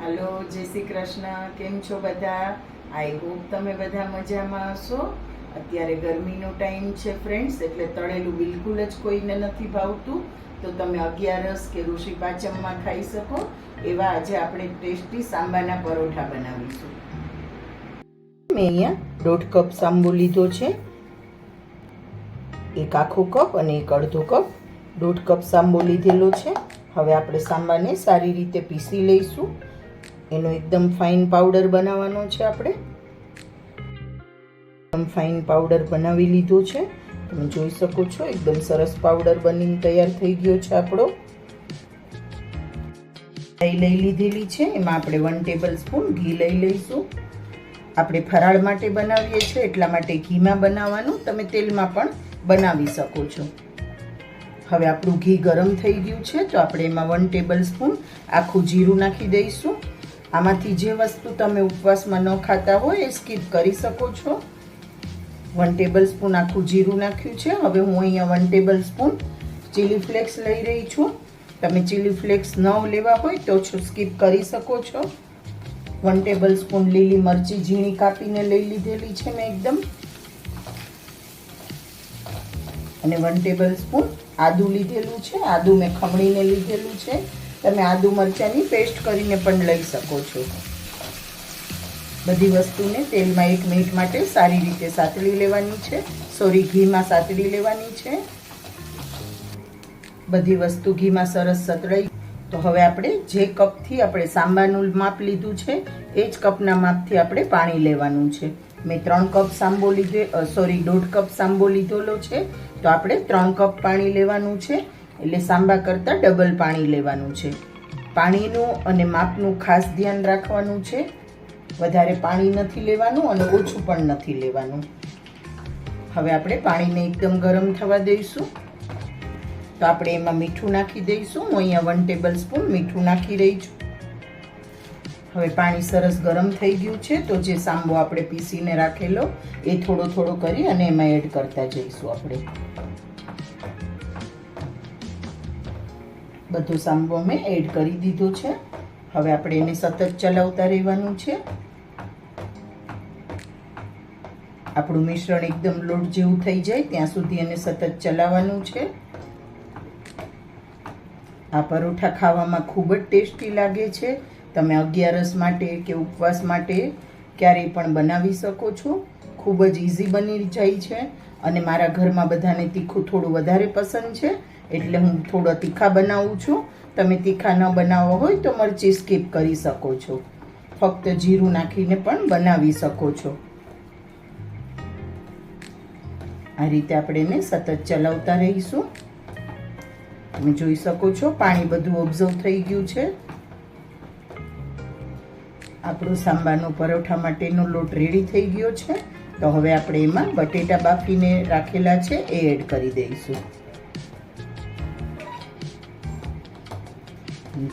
હાલો જય શ્રી કૃષ્ણ. કેમ છો બધા? આઈ હોપ તમે બધા મજામાં હશો. અત્યારે ગરમીનો ટાઈમ છે ફ્રેન્ડ્સ એટલે તળેલું બિલકુલ જ કોઈને નથી ભાવતું. તો તમે અગિયારસ કે ઋષિ પાંચમમાં ખાઈ શકો. એવા આજે આપણે ટેસ્ટી સાંબાના પરોઠા બનાવીશું. મેં અહીંયા દોઢ કપ સાંબો લીધો છે. એક આખો કપ અને એક અડધો કપ દોઢ કપ સાંબો લીધેલો છે. હવે આપણે સાંબાને સારી રીતે પીસી લઈશું. એનો એકદમ ફાઇન પાવડર બનાવવાનો છે આપણે. એકદમ ફાઇન પાવડર બનાવી લીધો છે. તમે જોઈ શકો છો, એકદમ સરસ પાવડર બનીને તૈયાર થઈ ગયો છે આપણો. લઈ લઈ લીધેલી છે, એમાં આપણે વન ટેબલ સ્પૂન ઘી લઈ લઈશું. આપણે ફરાળ માટે બનાવીએ છીએ, એટલા માટે ઘીમાં બનાવવાનું. તમે તેલમાં પણ બનાવી શકો છો. હવે આપણું ઘી ગરમ થઈ ગયું છે, તો આપણે એમાં વન ટેબલ સ્પૂન આખું જીરું નાખી દઈશું. આમાંથી જે વસ્તુ તમે ઉપવાસમાં ન ખાતા હોય એ સ્કીપ કરી શકો છો. વન ટેબલ સ્પૂન આખું જીરું નાખ્યું છે. હવે હું અહીંયા one tablespoon chilli flakes લઈ રહી છું. તમે ચીલી ફ્લેક્સ ન લેવા હોય તો સ્કીપ કરી શકો છો. વન ટેબલ સ્પૂન લીલી મરચી ઝીણી કાપીને લઈ લીધેલી છે મેં એકદમ. અને વન ટેબલ સ્પૂન આદું લીધેલું છે. આદું મેં ખમણીને લીધેલું છે. તમે આદુ મરચાંની પેસ્ટ કરીને પણ લઈ શકો છો. બધી વસ્તુને તેલમાં એક મિનિટ માટે સારી રીતે સાતળી લેવાની છે. સોરી ઘીમાં સાતળી લેવાની છે. બધી વસ્તુ ઘીમાં સરસ સતળાઈ તો હવે આપણે જે કપથી આપણે સાંબાનું માપ લીધું છે, એ જ કપના માપથી આપણે પાણી લેવાનું છે. મેં ત્રણ કપ સાંબો લીધે સોરી દોઢ કપ સાંબો લીધેલો છે. તો આપણે ત્રણ કપ પાણી લેવાનું છે. એટલે સાંબા કરતાં ડબલ પાણી લેવાનું છે. પાણીનું અને માપનું ખાસ ધ્યાન રાખવાનું છે. વધારે પાણી નથી લેવાનું અને ઓછું પણ નથી લેવાનું. હવે આપણે પાણીને એકદમ ગરમ થવા દઈશું. તો આપણે એમાં મીઠું નાખી દઈશું. હું અહીંયા વન ટેબલ સ્પૂન મીઠું નાખી રહી છું. હવે પાણી સરસ ગરમ થઈ ગયું છે. તો જે સાંબો આપણે પીસીને રાખેલો, એ થોડો થોડો કરી અને એમાં એડ કરતા જઈશું આપણે. બધો સાંગો મેં એડ કરી દીધો છે. હવે આપણે એને સતત ચલાવતા રહેવાનું છે. આપણું મિશ્રણ એકદમ લોટ જેવું થઈ જાય, ત્યાં સુધી એને સતત ચલાવવાનું છે. આ પરોઠા ખાવામાં ખૂબ જ ટેસ્ટી લાગે છે. તમે અગિયારસ માટે કે ઉપવાસ માટે ક્યારેય પણ બનાવી શકો છો. ખૂબ જ ઇઝી બની જાય છે. અને મારા ઘરમાં બધાને તીખું થોડું વધારે પસંદ છે. એટલે હું થોડો તીખા બનાવું છું. તમે તીખા ન બનાવવા હોય તો મરચી સ્કીપ કરી શકો છો. ફક્ત જીરું નાખીને પણ બનાવી શકો છો. આ રીતે આપણે એને સતત ચલાવતા રહીશું. તમે જોઈ શકો છો, પાણી બધું ઓબ્ઝર્વ થઈ ગયું છે. આપણો સાંબાનો પરોઠા માટેનો લોટ રેડી થઈ ગયો છે. તો હવે આપણે એમાં બટેટા બાફીને રાખેલા છે, એ એડ કરી દઈશું.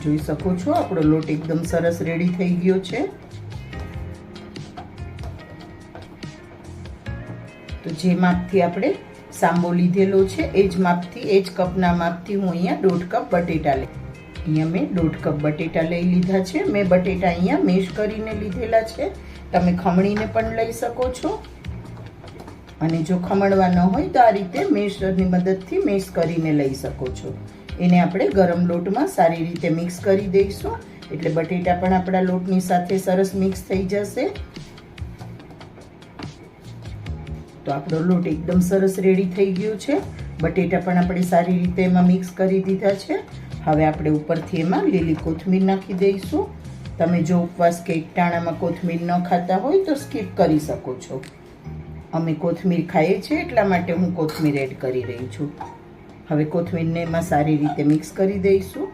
જોઈ શકો છો, આપણો લોટ એકદમ સરસ રેડી થઈ ગયો છે. તો જે માપથી આપણે સાંબો લીધેલો છે, એ જ માપથી, એ જ કપના માપથી હું અહીંયા દોઢ કપ બટેટા લઈ, અહીંયા મેં દોઢ કપ બટેટા લઈ લીધા છે. મેં બટેટા અહીંયા મેશ કરીને લીધેલા છે. તમે ખમણીને પણ લઈ શકો છો. અને જો ખમણવા ન હોય તો આ રીતે મેશરની મદદથી મેશ કરીને લઈ શકો છો. એને આપણે ગરમ લોટમાં સારી રીતે મિક્સ કરી દઈશું. એટલે બટેટા પણ આપણા લોટની સાથે સરસ મિક્સ થઈ જશે. તો આપણો લોટ એકદમ સરસ રેડી થઈ ગયો છે. બટેટા પણ આપણે સારી રીતે એમાં મિક્સ કરી દીધા છે. હવે આપણે ઉપરથી એમાં લીલી કોથમીર નાખી દઈશું. તમે જો ઉપવાસ કે એકટાણામાં કોથમીર ન ખાતા હોય તો સ્કીપ કરી શકો છો. અમે કોથમીર ખાઈએ છીએ એટલા માટે હું કોથમીર એડ કરી રહી છું. હવે કોથમીરને એમાં સારી રીતે મિક્સ કરી દઈશું.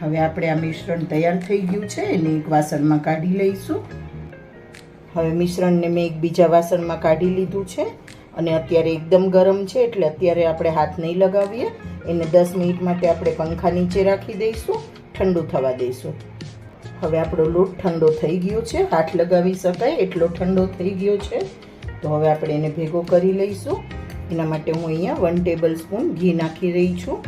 હવે આપણે આ મિશ્રણ તૈયાર થઈ ગયું છે, એને એક વાસણમાં કાઢી લઈશું. હવે મિશ્રણને મેં એક બીજા વાસણમાં કાઢી લીધું છે અને અત્યારે એકદમ ગરમ છે, એટલે અત્યારે આપણે હાથ નહીં લગાવીએ. એને દસ મિનિટ માટે આપણે પંખા નીચે રાખી દઈશું, ઠંડુ થવા દઈશું. હવે આપણો લોટ ઠંડો થઈ ગયો છે, હાથ લગાવી શકાય એટલો ઠંડો થઈ ગયો છે. તો હવે આપણે એને ભેગો કરી લઈશું. એના માટે હું અહીંયા વન ટેબલ સ્પૂન ઘી નાખી રહી છું.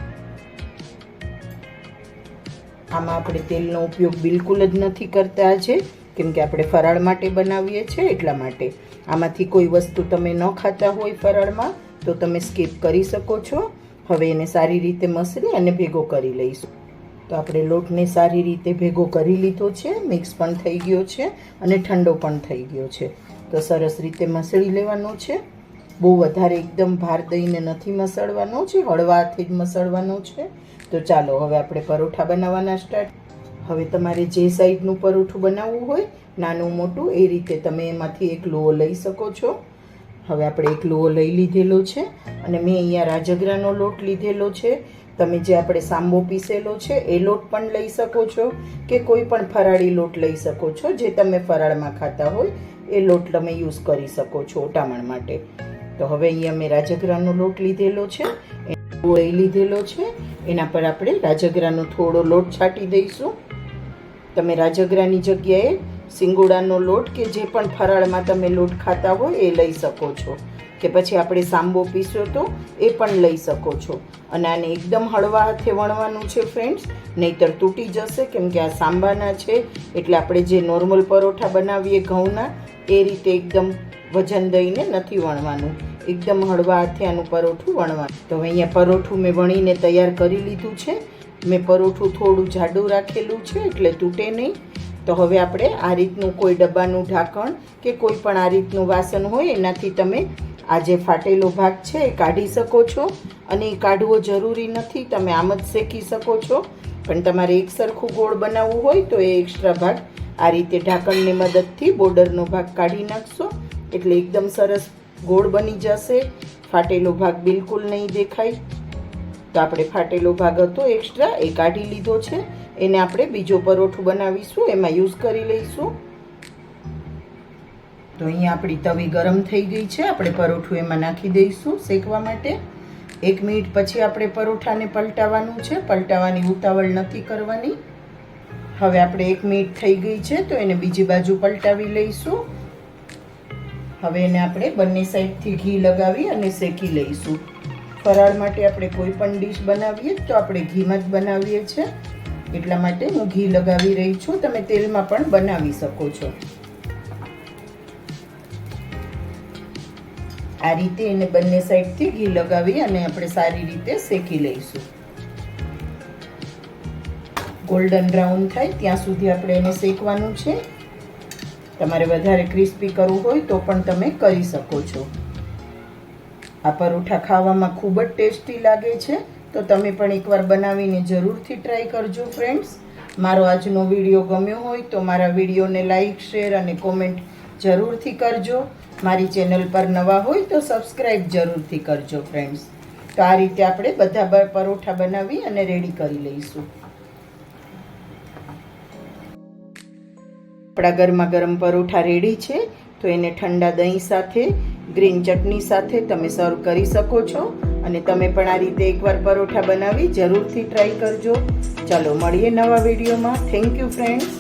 આમાં આપણે તેલનો ઉપયોગ બિલકુલ જ નથી કરતા આજે, કેમ કે આપણે ફરાળ માટે બનાવીએ છીએ એટલા માટે. આમાંથી કોઈ વસ્તુ તમે ન ખાતા હોય ફરાળમાં, તો તમે સ્કીપ કરી શકો છો. હવે એને સારી રીતે મસળી અને ભેગો કરી લઈશું. તો આપણે લોટને સારી રીતે ભેગો કરી લીધો છે, મિક્સ પણ થઈ ગયો છે અને ઠંડો પણ થઈ ગયો છે. તો સરસ રીતે મસળી લેવાનો છે. બહુ વધારે એકદમ ભાર દઈને નથી મસળવાનો છે હળવાથી જ મસળવાનો છે. તો ચાલો, હવે આપણે પરોઠા બનાવવાના સ્ટાર્ટ હવે તમારે જે સાઈડનું પરોઠું બનાવવું હોય, નાનું મોટું, એ રીતે તમે એમાંથી એક લોહો લઈ શકો છો. હવે આપણે એક લોહો લઈ લીધેલો છે અને મેં અહીંયા રાજગરાનો લોટ લીધેલો છે. તમે જે આપણે સાંબો પીસેલો છે, એ લોટ પણ લઈ શકો છો કે કોઈ પણ ફરાળી લોટ લઈ શકો છો. જે તમે ફરાળમાં ખાતા હોય, એ લોટ તમે યુઝ કરી શકો છો ઓટામણ માટે. તો હવે અહીંયા મેં રાજગરાનો લોટ લીધેલો છે. લઈ લીધેલો છે. એના પર આપણે રાજગરાનો થોડો લોટ છાંટી દઈશું. તમે રાજગરાની જગ્યાએ સિંગોડાનો લોટ કે જે પણ ફરાળમાં તમે લોટ ખાતા હોય એ લઈ શકો છો. કે પછી આપણે સાંબો પીસો તો એ પણ લઈ શકો છો. અને આને એકદમ હળવા હાથે વણવાનું છે ફ્રેન્ડ્સ. નહીતર તૂટી જશે કેમ કે આ સાંબાના છે. એટલે આપણે જે નોર્મલ પરોઠા બનાવીએ ઘઉંના, એ રીતે એકદમ વજન દઈને નથી વણવાનું. એકદમ હળવા હાથે આનું પરોઠું વણવાનું. તો હવે અહીંયા પરોઠું મેં વણીને તૈયાર કરી લીધું છે. મેં પરોઠું થોડું જાડું રાખેલું છે, એટલે તૂટે નહીં. તો હવે આપણે આ રીતનું કોઈ ડબ્બાનું ઢાંકણ કે કોઈ પણ આ રીતનું વાસણ હોય, એનાથી તમે આ જે ફાટેલો ભાગ છે એ કાઢી શકો છો. અને એ કાઢવો જરૂરી નથી, તમે આમ જ શેકી શકો છો. પણ તમારે એક સરખું ગોળ બનાવવું હોય તો એ એક્સ્ટ્રા ભાગ આ રીતે ઢાંકણની મદદથી બોર્ડરનો ભાગ કાઢી નાખશો. એટલે એકદમ સરસ ગોળ બની જશે. ફાટેલો ભાગ બિલકુલ નહીં દેખાય. તો આપણે ફાટેલો ભાગ હતો એક્સ્ટ્રા એ કાઢી લીધો છે. એને આપણે બીજો પરોઠું બનાવીશું, એમાં યુઝ કરી લઈશું. તો અહીંયા આપણી તવી ગરમ થઈ ગઈ છે, આપણે પરોઠું એમાં નાખી દઈશું શેકવા માટે. એક મિનિટ પછી આપણે પરોઠાને પલટાવવાનું છે પલટાવવાની ઉતાવળ નથી કરવાની. હવે આપણે એક મિનિટ થઈ ગઈ છે, તો એને બીજી બાજુ પલટાવી લઈશું. હવે એને આપણે બંને સાઈડથી ઘી લગાવી અને શેકી લઈશું. ફરાળ માટે આપણે કોઈ પણ ડીશ બનાવીએ તો આપણે ઘીમાં જ બનાવીએ છીએ. એટલા માટે હું ઘી લગાવી રહી છું. તમે તેલમાં પણ બનાવી શકો છો. આ રીતે એને બંને સાઈડથી ઘી લગાવી અને આપણે સારી રીતે શેકી લઈશું. ગોલ્ડન બ્રાઉન થાય ત્યાં સુધી આપણે એને શેકવાનું છે. તમારે વધારે ક્રિસ્પી કરવું હોય તો પણ તમે કરી શકો છો. આ પરોઠા ખાવામાં ખૂબ જ ટેસ્ટી લાગે છે. તો તમે પણ એકવાર બનાવીને જરૂરથી ટ્રાય કરજો ફ્રેન્ડ્સ મારો આજનો વીડિયો ગમ્યો હોય તો મારા વિડીયોને લાઈક, શેર અને કોમેન્ટ જરૂરથી કરજો. મારી ચેનલ પર નવા હોય તો સબસ્ક્રાઈબ જરૂરથી કરજો ફ્રેન્ડ્સ તો આ રીતે આપણે બધા પરોઠા બનાવી અને રેડી કરી લઈશું. આપણા ગરમા ગરમ પરોઠા રેડી છે, તો એને ઠંડા દહીં સાથે ગ્રીન ચટણી સાથે તમે સર્વ કરી શકો છો. અને તમે પણ આ રીતે એકવાર પરોઠા બનાવી જરૂરથી ટ્રાય કરજો. ચાલો મળીએ નવા વિડીયોમાં થેન્ક યુ ફ્રેન્ડ્સ